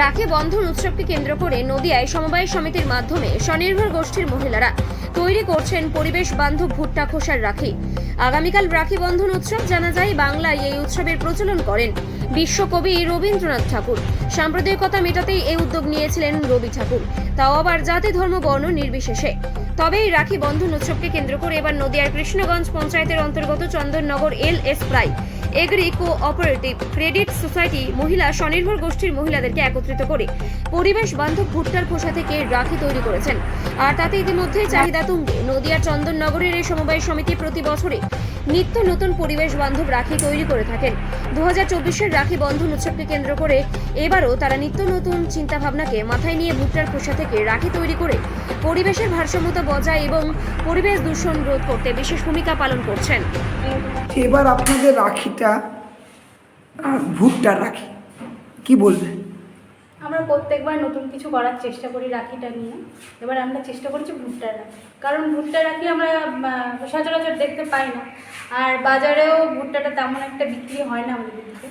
রাখি বন্ধন উৎসবকে কেন্দ্র করে নদিয়ায় সমবায় সমিতির মাধ্যমে স্বনির্ভর গোষ্ঠীর মহিলারা তৈরি করছেন পরিবেশ বান্ধব ভুট্টা খোসার রাখি। আগামীকাল রাখি বন্ধন উৎসব জানা যায়, বাংলায় এই উৎসবের প্রচলন করেন বিশ্বকবি রবীন্দ্রনাথ ঠাকুর। সাম্প্রদায়িকতা মেটাতেই এই উদ্যোগ নিয়েছিলেন রবি ঠাকুর। তাও আবার জাতি, ধর্ম, বর্ণ নির্বিশেষে। তবে এই রাখি বন্ধন উৎসবকে কেন্দ্র করে এবার নদিয়ার কৃষ্ণগঞ্জ পঞ্চায়েতের অন্তর্গত চন্দননগর এল এস প্রাই agri cooperative credit society মহিলা স্বনির্ভর গোষ্ঠীর মহিলাদেরকে একত্রিত করে পরিবেশ বান্ধব ভুট্টার খোসা থেকে রাখি তৈরি করেছেন। আর তাতে ইতিমধ্যে চাহিদা তুঙ্গে। নদিয়ার চন্দননগরের এই সমবায় সমিতি প্রতি বছরে নিত্য নতুন পরিবেশ বান্ধব রাখি তৈরি করে থাকেন। দু হাজার রাখি বন্ধন উৎসবকে কেন্দ্র করে এবারও তারা নিত্য নতুন চিন্তাভাবনাকে মাথায় নিয়ে ভুট্টার খোসা থেকে রাখি তৈরি করে পরিবেশের ভারসাম্যতা বজায় এবং পরিবেশ দূষণ রোধ করতে বিশেষ ভূমিকা পালন করছেন। এবার আপনাদের রাখিটা আহ, ভুটটা রাখি। কি বলবে? আমরা প্রত্যেকবার নতুন কিছু করার চেষ্টা করি রাখিটা নিয়ে। এবার আমরা চেষ্টা করছি ভুট্টা রাখি। কারণ ভুট্টা রাখি আমরা সচরাচর দেখতে পাই না। আর বাজারেও ভুট্টাটা তেমন একটা বিক্রি হয় না আমাদের দিকে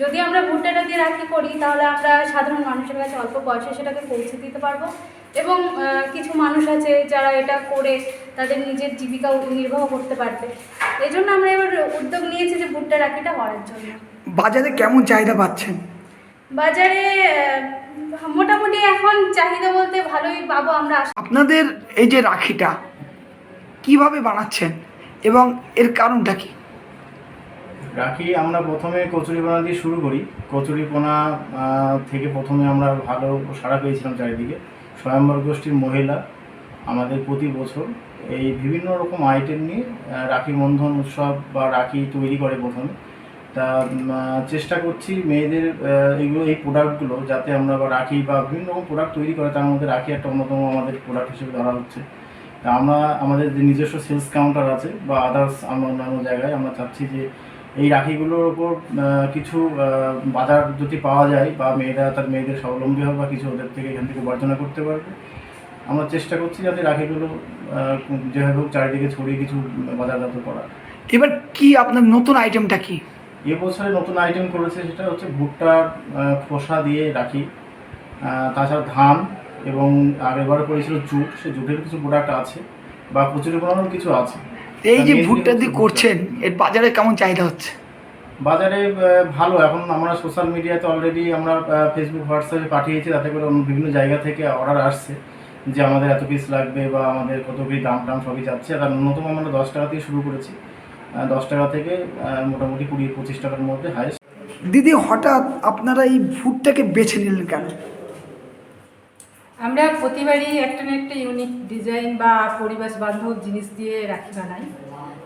যদি আমরা ভুট্টাটা দিয়ে রাখি করি তাহলে আমরা সাধারণ মানুষের কাছে অল্প পয়সা সেটাকে পৌঁছে দিতে পারব। এবং কিছু মানুষ আছে যারা এটা করে তাদের নিজের জীবিকা নির্বাহ করতে পারবে। এই জন্য আমরা এবার উদ্যোগ নিয়েছি যে ভুট্টা রাখিটা করার জন্য। বাজারে কেমন চাহিদা পাচ্ছেন? বাজারে মোটামুটি এখন চাহিদা বলতে ভালোই পাবো আমরা আপনাদের এই যে রাখিটা কীভাবে বানাচ্ছেন? এবং এর কারণটা কি? রাখি আমরা প্রথমে কচুরিপানা দিয়ে শুরু করি। কচুরিপানা থেকে প্রথমে আমরা ভালো সাড়া পেয়েছিলাম চারিদিকে। স্বয়ম্বর গোষ্ঠীর মহিলা আমাদের প্রতি বছর এই বিভিন্ন রকম আইটেম নিয়ে রাখি বন্ধন উৎসব বা রাখি তৈরি করে প্রথমে। তা চেষ্টা করছি মেয়েদের এইগুলো, এই প্রোডাক্টগুলো যাতে আমরা বা রাখি বা বিভিন্ন রকম প্রোডাক্ট তৈরি করে, তার মধ্যে রাখি একটা অন্যতম আমাদের প্রোডাক্ট হিসেবে ধরা হচ্ছে। তা আমরা, আমাদের যে নিজস্ব সেলস কাউন্টার আছে বা আদার্স আমরা অন্যান্য জায়গায় আমরা চাচ্ছি যে এই রাখিগুলোর ওপর কিছু বাজার যদি পাওয়া যায় বা মেয়েরা তার মেয়েদের স্বাবলম্বী হবে বা কিছু ওদের থেকে এখান থেকে উপার্জনা করতে পারবে। আমরা চেষ্টা করছি যাতে রাখিগুলো যেভাবে হোক চারিদিকে ছড়িয়ে কিছু বাজারজাত করা এবার কি আপনার নতুন আইটেমটা কি? এবছরে নতুন আইটেম করেছে সেটা হচ্ছে ভুট্টার খোসা দিয়ে রাখি। তাছাড়া ধান এবং আগেরবার করেছিল জুট। সে জুটের কিছু প্রোডাক্ট আছে বা প্রচুর পরিমাণের কিছু আছে। এই যে ভুট্টা দিয়ে করছেন এর বাজারে কেমন চাহিদা হচ্ছে? বাজারে ভালো। এখন আমরা সোশ্যাল মিডিয়াতে অলরেডি আমরা ফেসবুক হোয়াটসঅ্যাপে পাঠিয়েছি তাতে করে অন্য বিভিন্ন জায়গা থেকে অর্ডার আসছে যে আমাদের এত পিস লাগবে বা আমাদের কত কি দাম টাম সবই যাচ্ছে। আর ন্যূনতম আমরা দশ টাকা দিয়ে শুরু করেছি। দশ টাকা থেকে মোটামুটি কুড়ি পঁচিশ টাকার মধ্যে হাইস্ট দিদি হঠাৎ আপনারা এই ভুট্টাকে বেছে নিলেন কেন? আমরা প্রতিবারই একটা না একটা ইউনিক ডিজাইন বা পরিবেশ বান্ধব জিনিস দিয়ে রাখি বানাই।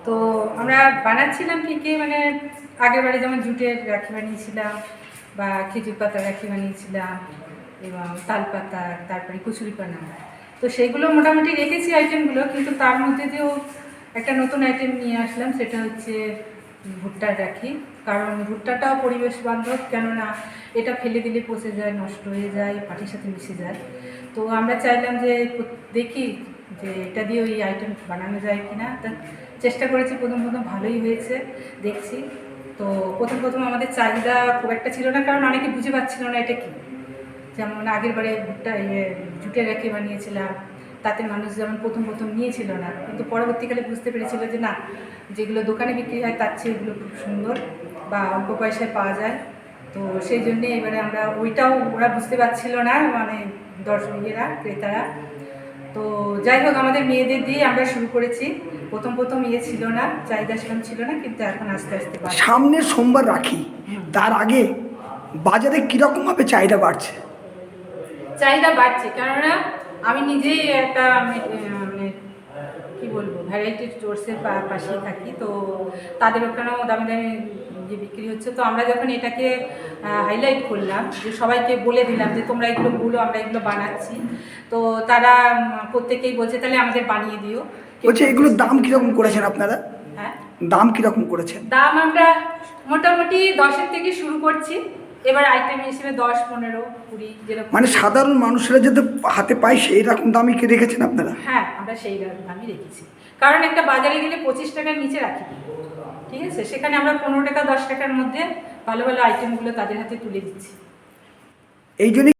তো আমরা বানাচ্ছিলাম ঠিকই মানে আগের বারে যেমন জুটের রাখি বানিয়েছিলাম বা খেজুর পাতার রাখি বানিয়েছিলাম এবং তালপাতা, তারপরে কচুরিপানা তো সেগুলো মোটামুটি রেখেছি আইটেমগুলো কিন্তু তার মধ্যে দিয়েও একটা নতুন আইটেম নিয়ে আসলাম, সেটা হচ্ছে ভুট্টার রাখি। কারণ ভুট্টাটাও পরিবেশ বান্ধব, কেননা এটা ফেলে দিলে পচে যায়, নষ্ট হয়ে যায়, পাটির সাথে মিশে যায়। তো আমরা চাইলাম যে, দেখি যে এটা দিয়ে ওই আইটেম বানানো যায় কিনা। তা চেষ্টা করেছি, প্রথম প্রথম ভালোই হয়েছে, দেখছি। তো প্রথম প্রথম আমাদের চাহিদা খুব একটা ছিল না, কারণ অনেকে বুঝে পাচ্ছিল না এটা কি। যেমন আগের বারে ভুট্টা ইয়ে জুটের রেখে বানিয়েছিলাম তাতে মানুষ যেমন প্রথম প্রথম নিয়েছিল না কিন্তু পরবর্তীকালে বুঝতে পেরেছিল যে না যেগুলো দোকানে বিক্রি হয় তার চেয়ে এগুলো খুব সুন্দর বা অল্প পয়সায় পাওয়া যায়। তো সেই জন্যে এবারে আমরা ওইটাও ওরা বুঝতে পারছিল না মানে দর্শকীরা ক্রেতারা। তো যাই হোক আমাদের মেয়েদের দিয়ে আমরা শুরু করেছি। প্রথম প্রথম ইয়ে ছিল না চাহিদা সেরকম ছিল না কিন্তু এখন আস্তে আস্তে। সামনের সোমবার রাখি তার আগে বাজারে কীরকমভাবে চাহিদা বাড়ছে? চাহিদা বাড়ছে কেননা আমি নিজেই একটা মানে, কি বলব ভ্যারাইটি স্টোর্সের পাশেই থাকি। তো তাদের ওখানেও দামি দামি যে বিক্রি হচ্ছে তো আমরা যখন এটাকে হাইলাইট করলাম যে সবাইকে বলে দিলাম যে তোমরা এগুলো বলো আমরা এগুলো বানাচ্ছি তো তারা প্রত্যেকেই বলছে তাহলে আমাদের বানিয়ে দিও। বলছে এগুলোর দাম কীরকম করেছেন আপনারা? হ্যাঁ? দাম কীরকম করেছেন? দাম আমরা মোটামুটি দশের থেকে শুরু করছি। এবার আইটেম হিসেবে দশ পনেরো কুড়ি যেরকম মানে সাধারণ মানুষেরা যাতে হাতে পায় সেই রকম দামই কি রেখেছেন আপনারা? হ্যাঁ আমরা সেই দামই রেখেছি। কারণ একটা বাজারে গেলে পঁচিশ টাকার নিচে রাখি। ঠিক আছে? সেখানে আমরা পনেরো টাকা দশ টাকার মধ্যে ভালো ভালো আইটেমগুলো তাদের হাতে তুলে দিচ্ছি। এই জন্যই